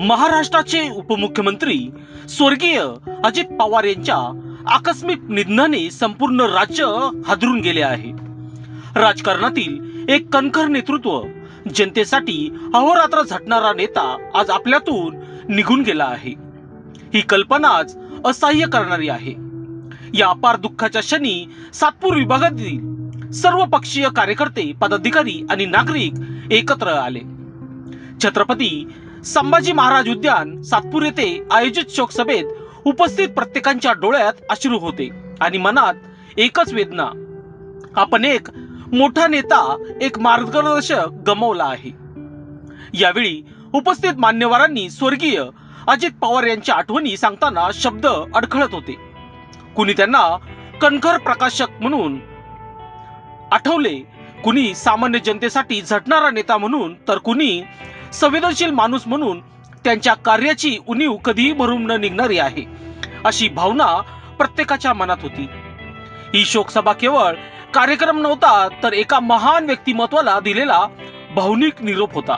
महाराष्ट्राचे उपमुख्यमंत्री स्वर्गीय अजित पवार यांच्या आकस्मिक निधनाने संपूर्ण राज्य हादरून गेले आहे. राजकारणातील एक कणखर नेतृत्व जनतेसाठी अहोरात्र झटणारा नेता आज आपल्यातून निघून गेला आहे. ही कल्पनाच असह्य करणारी आहे. या अपार दुःखाच्या क्षणी सातपूर विभागातील सर्व पक्षीय कार्यकर्ते पदाधिकारी आणि नागरिक एकत्र आले. छत्रपती संभाजी महाराज उद्यान सातपूर येथे आयोजित शोकसभेत उपस्थित प्रत्येकांच्या डोळ्यात अश्रू होते आणि मनात एकच वेदना. आपण एक मोठा नेता एक मार्गदर्शक गमावला आहे. यावेळी उपस्थित मान्यवरांनी स्वर्गीय अजित पवार यांच्या आठवणी सांगताना शब्द अडखळत होते. कुणी त्यांना कणखर प्रकाशक म्हणून आठवले कुणी सामान्य जनतेसाठी झटणारा नेता म्हणून तर कुणी संवेदनशील माणूस म्हणून त्यांच्या कार्याची उणीव कधीही भरून न निघणारी आहे अशी भावना प्रत्येकाच्या मनात होती. ही शोकसभा केवळ कार्यक्रम नव्हता तर एका महान व्यक्तिमत्वाला दिलेला भावनिक निरोप होता.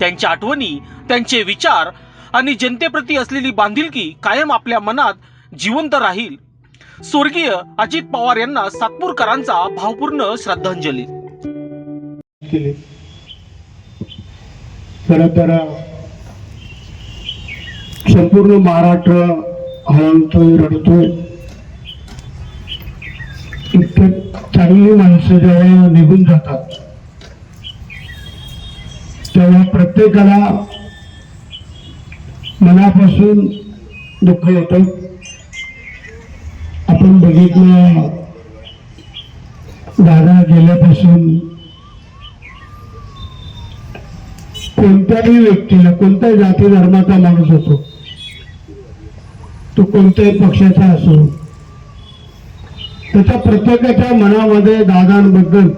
त्यांच्या आठवणी त्यांचे विचार आणि जनतेप्रती असलेली बांधिलकी कायम आपल्या मनात जिवंत राहील. स्वर्गीय अजित पवार यांना सातपूरकरांचा भावपूर्ण श्रद्धांजली. खरं तर संपूर्ण महाराष्ट्र हळवतोय रडतोय. इतके चांगली माणसं जेव्हा निघून जातात तेव्हा प्रत्येकाला मनापासून दुःख होतं. आपण बघितलं दादा गेल्यापासून कोणत्याही व्यक्तीला कोणत्याही जाती धर्माचा माणूस होतो तो कोणत्याही पक्षाचा असो त्याच्या प्रत्येकाच्या मनामध्ये दादांबद्दल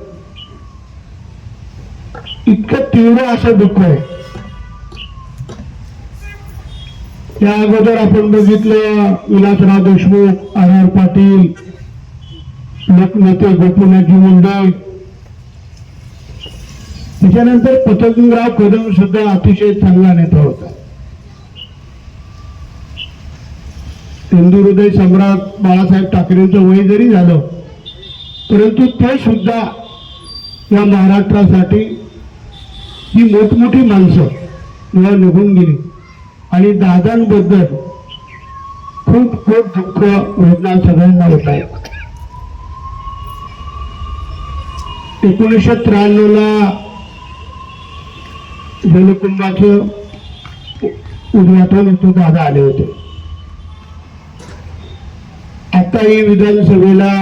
इतकं तीव्र असं दुःख आहे. त्या अगोदर आपण बघितलं विलासराव देशमुख आर आर पाटील लोकनेते गोपीनाथजी मुंडे त्याच्यानंतर पतंगराव कदम सुद्धा अतिशय चांगला नेता होता. हिंदू हृदय सम्राट बाळासाहेब ठाकरेंचं वय जरी झालं परंतु ते सुद्धा या महाराष्ट्रासाठी ही मोठमोठी माणसं या निघून गेली. आणि दादांबद्दल खूप खूप दुःख वेदना सगळ्यांना होत. आहे एकोणीसशे त्र्याण्णव ला जलकुंभाचं उद्घाटन इथं दादा आले होते. आताही विधानसभेला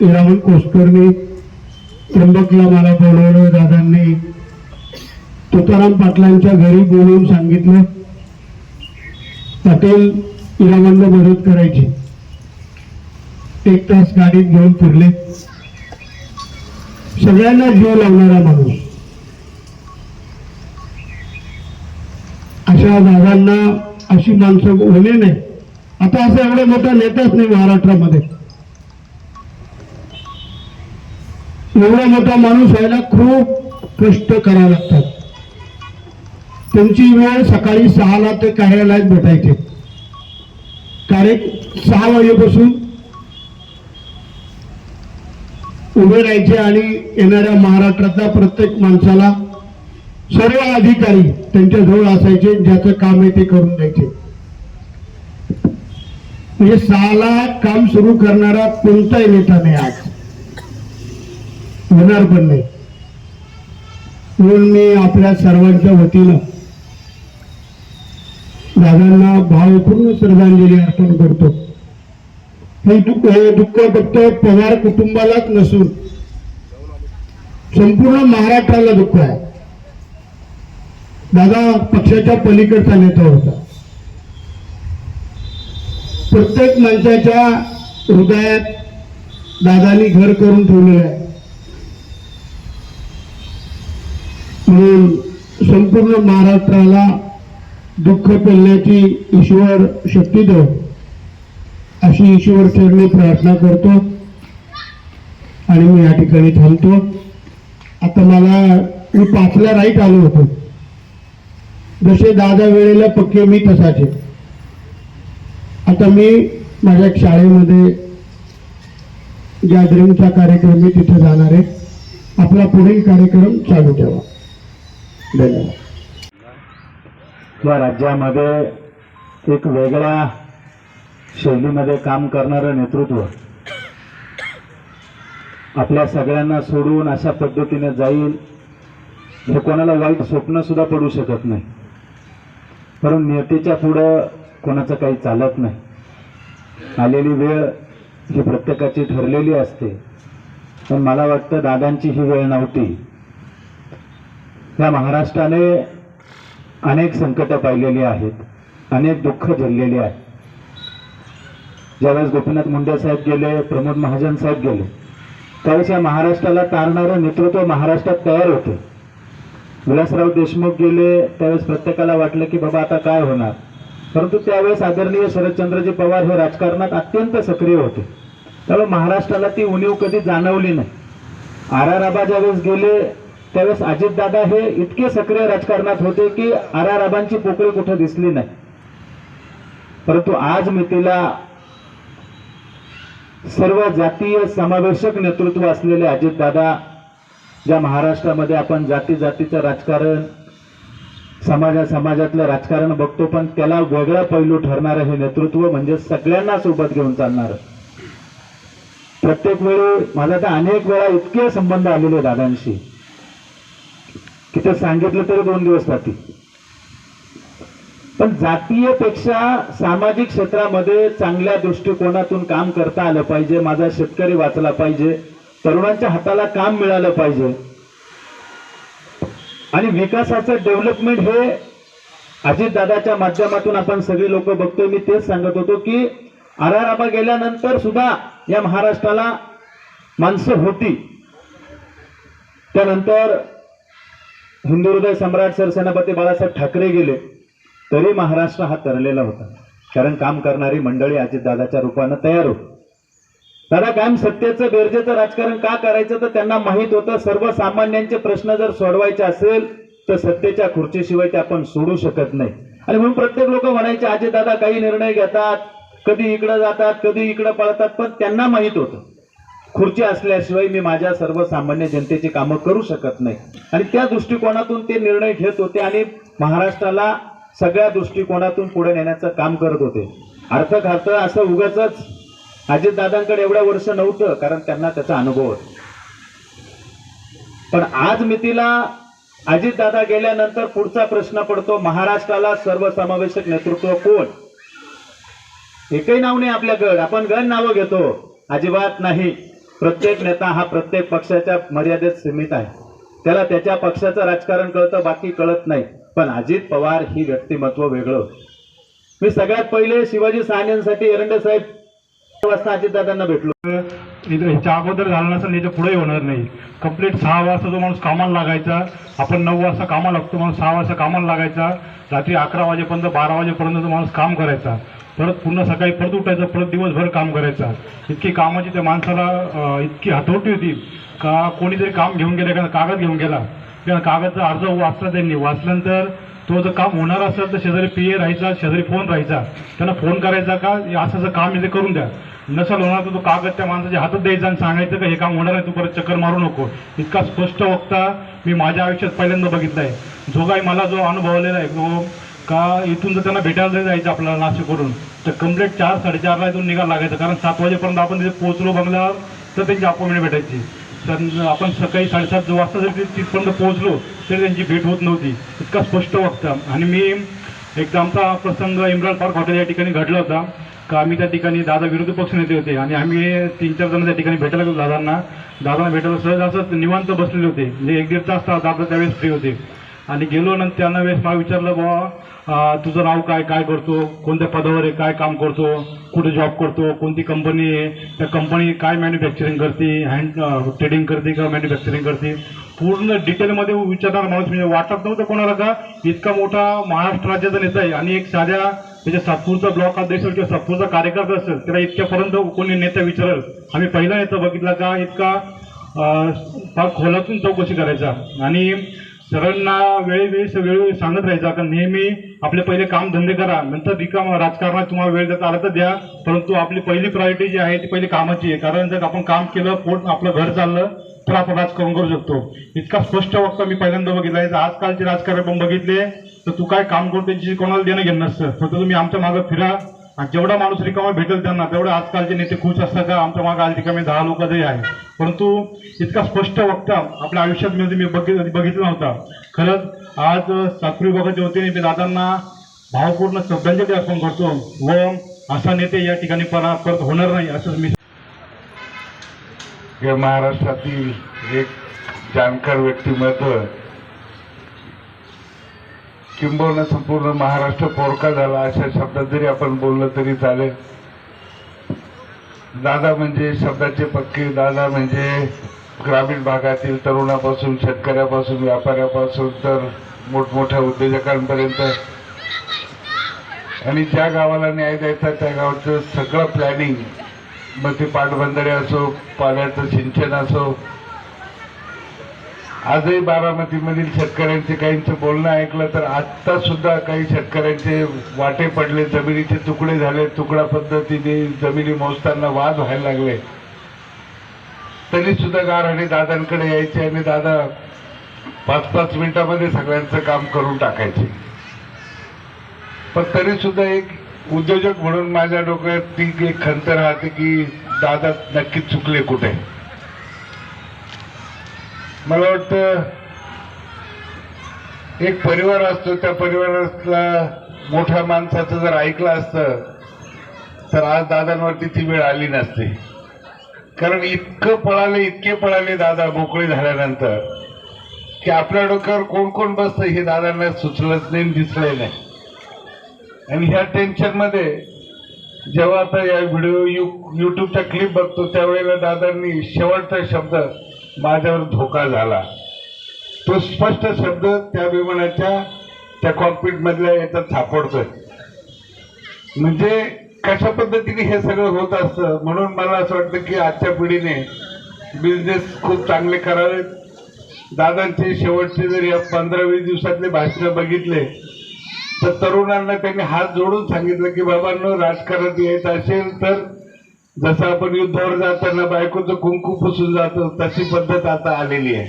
इरावण कोसकरनी त्र्यंबकला मला बोलवलं दादांनी तुकाराम पाटलांच्या घरी बोलवून सांगितलं पाटील इरावणला मदत करायची. एक तास गाडीत घेऊन फिरले. सगळ्यांना जीव लावणारा माणूस. अशा दादांना अशी माणसं होणे नाही. आता असं एवढा मोठा नेताच नाही महाराष्ट्रामध्ये. एवढा मोठा माणूस व्हायला खूप कष्ट करावे लागतात. त्यांची वेळ सकाळी सहाला ते कार्यालयात भेटायचे. कार्य सहा वाजेपासून उभे राहायचे आणि येणाऱ्या महाराष्ट्रातल्या प्रत्येक माणसाला सर्व अधिकारी त्यांच्या जवळ असायचे ज्याचं काम आहे ते करून द्यायचे. म्हणजे सहाला काम सुरू करणारा कोणताही नेता नाही आज. होणार पण नाही. म्हणून मी आपल्या सर्वांच्या वतीनं दादांना भावपूर्ण श्रद्धांजली अर्पण करतो. हे दुःख हे दुःख फक्त पवार कुटुंबालाच नसून संपूर्ण महाराष्ट्राला दुःख आहे. दादा पक्षाच्या पलीकडचा नेता होता. प्रत्येक माणसाच्या हृदयात दादानी घर करून ठेवलेलं आहे. म्हणून संपूर्ण महाराष्ट्राला दुःख पेलण्याची ईश्वर शक्ती देव अशी ईश्वर चरणी प्रार्थना करतो. आणि मी या ठिकाणी थांबतो. आता मला मी पाचला राईट आलो होतो. जसे दादा वेळेला पक्के मी तसाचे. आता मी माझ्या शाळेमध्ये गॅदरिंगचा कार्यक्रम मी तिथे जाणार आहे आपला पुढील कार्यक्रम चालू ठेवा. धन्यवाद. या राज्यामध्ये एक वेगळ्या शैलीमध्ये काम करणारं नेतृत्व आपल्या सगळ्यांना सोडून अशा पद्धतीने जाईल हे कोणाला वाईट स्वप्न सुद्धा पडू शकत नाही. परंतु नियतीच्या पुढं कोणाचं काही चालत नाही. आलेली वेळ ही प्रत्येकाची ठरलेली असते. पण मला वाटतं दादांची ही वेळ नव्हती. या महाराष्ट्राने अनेक संकटं पाहिलेली आहेत. अनेक दुःख झेललेली आहेत. ज्यावेळेस गोपीनाथ मुंडे साहेब गेले प्रमोद महाजन साहेब गेले त्यावेळेस या महाराष्ट्राला तारणारं नेतृत्व महाराष्ट्रात तयार होतं. विलासराव देशमुख गेले त्यावेळेस प्रत्येकाला वाटलं की बाबा आता काय होणार? परंतु त्यावेळेस आदरणीय शरदचंद्रजी पवार हे राजकारणात अत्यंत सक्रिय होते. त्यामुळे महाराष्ट्राला ती उणीव कधी जाणवली नाही. आर आर आबा ज्यावेळेस गेले त्यावेळेस अजितदादा हे इतके सक्रिय राजकारणात होते की आर आर आबांची पोकळी कुठे दिसली नाही. परंतु आज मितीला सर्व जातीय समावेशक नेतृत्व असलेले अजितदादा ज्या महाराष्ट्रामध्ये आपण जाती जातीचं राजकारण समाजा समाजातलं राजकारण बघतो पण त्याला वेगळा पैलू ठरणारं हे नेतृत्व म्हणजे सगळ्यांना सोबत घेऊन चालणारं. प्रत्येक वेळी माझा तर अनेक वेळा इतके संबंध आलेले दादांशी की ते सांगितलं तरी दोन दिवस राहतील पण जातीयपेक्षा सामाजिक क्षेत्रामध्ये चांगल्या दृष्टिकोनातून काम करता आलं पाहिजे माझा शेतकरी वाचला पाहिजे तरुणांच्या हाताला काम मिळालं पाहिजे. आणि विकासाचं डेव्हलपमेंट हे अजितदादाच्या माध्यमातून आपण सगळी लोक बघतोय. मी तेच सांगत होतो की आराराबा गेल्यानंतर सुद्धा या महाराष्ट्राला माणसं होती. त्यानंतर हिंदू हृदय सम्राट सरसेनापती बाळासाहेब ठाकरे गेले. तरी महाराष्ट्र हा तरलेला होता. कारण काम करणारी मंडळी अजितदादाच्या रूपानं तयार होती. दादा कायम सत्तेचं बेरजेचं राजकारण का करायचं तर त्यांना माहीत होतं. सर्वसामान्यांचे प्रश्न जर सोडवायचे असेल तर सत्तेच्या खुर्चीशिवाय ते आपण सोडू शकत नाही. आणि म्हणून प्रत्येक लोक म्हणायचे अजितदादा काही निर्णय घेतात कधी इकडं जातात कधी इकडं पळतात पण त्यांना माहीत होतं. खुर्ची असल्याशिवाय मी माझ्या सर्वसामान्य जनतेची कामं करू शकत नाही. आणि त्या दृष्टिकोनातून ते निर्णय घेत होते आणि महाराष्ट्राला सगळ्या दृष्टिकोनातून पुढे नेण्याचं काम करत होते. अर्थार्थ असं उगाच अजितदादांकडे एवढ्या वर्ष नव्हतं कारण त्यांना त्याचा अनुभव होता. पण आज मितीला अजितदादा गेल्यानंतर पुढचा प्रश्न पडतो महाराष्ट्राला सर्वसमावेशक नेतृत्व कोण? एकही नाव नाही आपल्याकडे आपण गण नावं घेतो. अजिबात नाही. प्रत्येक नेता हा प्रत्येक पक्षाच्या मर्यादेत सीमित आहे. त्याला त्याच्या पक्षाचं राजकारण कळतं बाकी कळत नाही. पण अजित पवार ही व्यक्तिमत्व वेगळं मी सगळ्यात पहिले शिवाजी साहन्यांसाठी एरंडे साहेब वाजता अजितदादांना भेटलो. ह्याच्या अगोदर झालं नसेल याच्यापुढे होणार नाही. कंप्लीट सहा वाजता जो माणूस कामाला लागायचा आपण नऊ वाजता कामाला लागतो माणूस सहा वाजता कामाला लागायचा रात्री अकरा वाजेपर्यंत बारा वाजेपर्यंत तो माणूस काम करायचा परत पुन्हा सकाळी परत उठायचं परत दिवसभर काम करायचा. इतकी कामाची त्या माणसाला इतकी हतोटी होती का कोणीतरी काम घेऊन गेलं का कागद घेऊन गेला किंवा कागदचा अर्ज वाचला त्यांनी वाचल्यानंतर तो जर काम होणार असेल तर शेजारी पी ए राहायचा शेजारी फोन राहायचा त्यांना फोन करायचा का असं असं काम इथे करून द्या. नसेल होणार तर तो कागद त्या माणसाच्या हातात द्यायचा आणि सांगायचं का हे काम होणार आहे तू परत चक्कर मारू नको. इतका स्पष्ट वक्ता मी माझ्या आयुष्यात पहिल्यांदा बघितला आहे जो काही मला जो अनुभवलेला आहे तो का इथून जर त्यांना भेटायला जायचं आपल्याला नाशिकवरून तर कंप्लीट चार साडेचारला इथून निघायला लागायचं. कारण सात वाजेपर्यंत आपण तिथे पोहोचलो बंगल्यावर तर त्यांची अपॉइंटमेंट भेटायची. तर आपण सकाळी साडेसात वाजता जर तिथपर्यंत पोहोचलो तरी त्यांची भेट होत नव्हती. इतका स्पष्ट वक्ता. आणि मी एकदा आमचा प्रसंग इम्रान पार्क हॉटेल या ठिकाणी घडला होता. का आम्ही त्या ठिकाणी दादा विरोधी पक्ष नेते होते आणि आम्ही तीन चार जण त्या ठिकाणी भेटायला गेलो दादांना. दादांना भेटायला सहज असं निवांत बसलेले होते. म्हणजे एक दीड तास दादा त्यावेळेस फ्री होते. आणि गेलो नंतर त्यांना वेळेस मला विचारलं बाबा तुझं नाव काय? काय करतो? कोणत्या पदावर आहे? काय काम करतो? कुठे जॉब करतो? कोणती कंपनी आहे? त्या कंपनी काय मॅन्युफॅक्चरिंग करते? हँड ट्रेडिंग करते का मॅन्युफॅक्चरिंग करते? पूर्ण डिटेलमध्ये विचारणार माणूस म्हणजे वाटत नव्हतं कोणाला का? इतका मोठा महाराष्ट्र राज्याचा नेता आहे आणि एक साध्या त्याच्या सातपूरचा ब्लॉक अध्यक्ष किंवा सातपूरचा कार्यकर्ता असेल त्याला इतक्यापर्यंत कोणी नेता विचारेल. आम्ही पहिला नेता बघितला का? इतका अं, फार खोलातून चौकशी करायचा. आणि सरांना वेळोवेळी वेळोवेळी सांगत राहायचं आता नेहमी आपले पहिले काम धंदे करा नंतर रिकाम राजकारणात तुम्हाला वेळ देता आला तर द्या परंतु आपली पहिली प्रायोरिटी जी आहे ती पहिली कामाची आहे. कारण जर आपण काम केलं पोट आपलं घर चाललं तर आपण राजकारण करू शकतो. इतका स्पष्ट वक्ता मी पहिल्यांदा बघितला आहे. आजकालचे राजकारण पण बघितले तर तू काय काम करतो त्याची कोणाला देणं घेणं नसतं. फक्त तुम्ही आमच्या मागं फिरा आणि जेवढा माणूस रिकामा भेटेल त्यांना तेवढे आजकालचे नेते खुश असतात. का आमच्या मागे आज रिकामे दहा लोक जरी आहे. परंतु इतका स्पष्ट वक्ता आपल्या आयुष्यात म्हणजे मी बघित बघितला नव्हता. खरंच आज सातपुरी विभागाच्या वतीने मी दादांना भावपूर्ण श्रद्धांजली अर्पण करतो. व असा नेते या ठिकाणी परा परत होणार नाही असं मी महाराष्ट्रातील एक जाणकार व्यक्तिमत्व किंबहुना संपूर्ण महाराष्ट्र पोरका झाला अशा शब्दात जरी आपण बोललं तरी चालेल. दादा म्हणजे शब्दाचे पक्के दादा म्हणजे ग्रामीण भागातील तरुणापासून शेतकऱ्यापासून व्यापाऱ्यापासून तर मोठमोठ्या उद्योजकांपर्यंत. आणि ज्या गावाला न्याय द्यायचा त्या गावाचं सगळं प्लॅनिंग मग ते पाटबंधारे असो पाण्याचं सिंचन असो आजही बारामतीमधील शेतकऱ्यांचे काहींचं बोलणं ऐकलं तर आत्ता सुद्धा काही शेतकऱ्यांचे वाटे पडले जमिनीचे तुकडे झाले तुकडा पद्धतीने जमिनी मोजताना वाद व्हायला लागले. तरी सुद्धा गारहाणे दादांकडे यायचे आणि दादा पाच पाच मिनिटामध्ये सगळ्यांचं काम करून टाकायचे. पण तरी सुद्धा एक उद्योजक म्हणून माझ्या डोक्यात ती एक खंत राहते की दादा नक्कीच चुकले कुठे? मला वाटतं एक परिवार असतो त्या परिवारातला मोठ्या माणसाचं जर ऐकलं असतं तर आज दादांवरती ती वेळ आली नसते. कारण इतकं पळाले इतके पळाले दादा मोकळे झाल्यानंतर की आपल्या डोक्यावर कोण कोण बसतं हे दादांना सुचलंच नाही दिसलंय नाही. आणि ह्या टेन्शनमध्ये जेव्हा आता या व्हिडिओ यू यूट्यूबचा क्लिप बघतो त्यावेळेला दादांनी शेवटचा शब्द माझ्यावर धोका झाला. तो स्पष्ट शब्द त्या विमानाच्या त्या कॉकपीटमधल्या याच्यात सापडतोय. म्हणजे कशा पद्धतीने हे सगळं होत असतं? म्हणून मला असं वाटतं की आजच्या पिढीने बिझनेस खूप चांगले करावेत दादांचे शेवटचे जर या पंधरा वीस दिवसातले भाषणं बघितले तर तरुणांना त्यांनी हात जोडून सांगितलं की बाबांनो राजकारणात यायचं असेल तर जसं आपण युद्धावर जाताना बायकोचं कुंकू पुसून जातो तशी पद्धत आता आलेली आहे.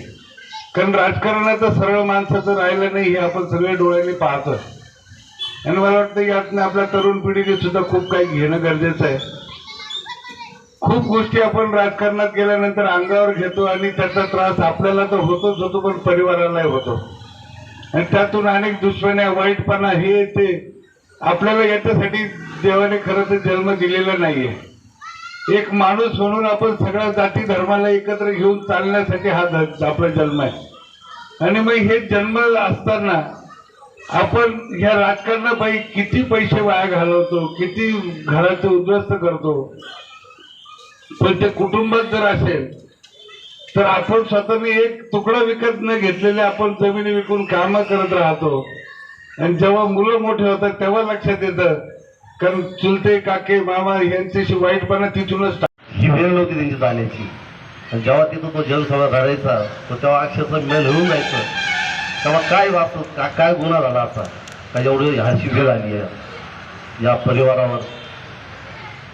कारण राजकारणाचं सरळ माणसाचं राहिलं नाही हे आपण सगळे डोळ्यांनी पाहतो आणि मला वाटतं यातनं आपल्या तरुण पिढीने सुद्धा खूप काही घेणं गरजेचं आहे. खूप गोष्टी आपण राजकारणात गेल्यानंतर अंगावर घेतो आणि त्याचा त्रास आपल्याला तर होतोच होतो पण परिवारालाही होतो. आणि त्यातून अनेक दुश्मन्या वाईटपणा हे ते आपल्याला याच्यासाठी देवाने खरं तर जन्म दिलेला नाहीये. एक माणूस म्हणून आपण सगळ्या जाती धर्माला एकत्र घेऊन चालण्यासाठी हा आपला जन्म आहे. आणि मग हे जन्म असताना आपण ह्या राजकारणापायी किती पैसे वाया घालवतो किती घराचं उद्ध्वस्त करतो? पण ते कुटुंबात जर असेल तर आपण स्वतःने एक तुकडा विकत न घेतलेले आपण जमिनी विकून कामं करत राहतो. आणि जेव्हा मुलं मोठे होतात तेव्हा लक्षात येतं कारण चुलते काके मामा यांच्याशी वाईटपणा तिथूनच ही वेळ नव्हती त्यांची जाण्याची. आणि जेव्हा तिथं तो जलसभा करायचा तो तर तेव्हा अक्षरशः मेल होऊन जायचं. तेव्हा काय वाचत का काय गुन्हा झाला असा? का एवढी ह्याची वेळ आली आहे? या परिवारावर.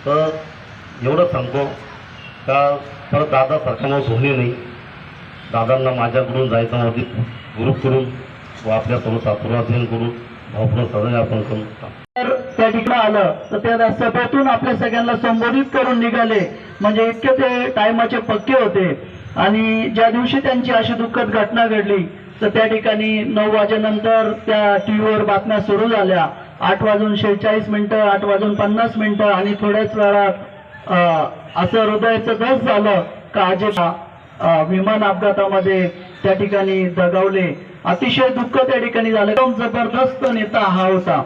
तर एवढं सांगतो का परत दादा माणूस होणे नाही. दादांना माझ्याकडून जायचं नव्हती. ग्रुप करून व आपल्या सर्व सासुराधीन करून भावपूर्ण सदय आपण करून इकडं आलं तर त्या सभेतून आपल्या सगळ्यांना संबोधित करून निघाले. म्हणजे इतके ते टायमाचे पक्के होते. आणि ज्या दिवशी त्यांची अशी दुःखद घटना घडली तर त्या ठिकाणी नऊ वाजेनंतर त्या टीव्हीवर बातम्या सुरू झाल्या. आठ वाजून शेहेचाळीस मिनिटं आठ वाजून पन्नास मिनिटं आणि थोड्याच वेळात असं हृदयाचं धस झालं का अजय विमान अपघातामध्ये त्या ठिकाणी दगावले. अतिशय दुःख त्या ठिकाणी झालं. एकदम जबरदस्त नेता हा होता.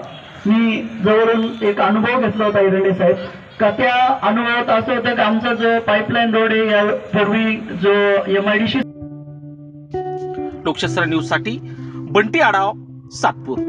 मी जवळून एक अनुभव घेतला होता इरंडे साहेब. का त्या अनुभवात असं होतं की आमचा जो पाईपलाईन रोड आहे या पूर्वी जो एम आय डी लोकशास्त्र न्यूजसाठी बंटी आढाव सातपूर.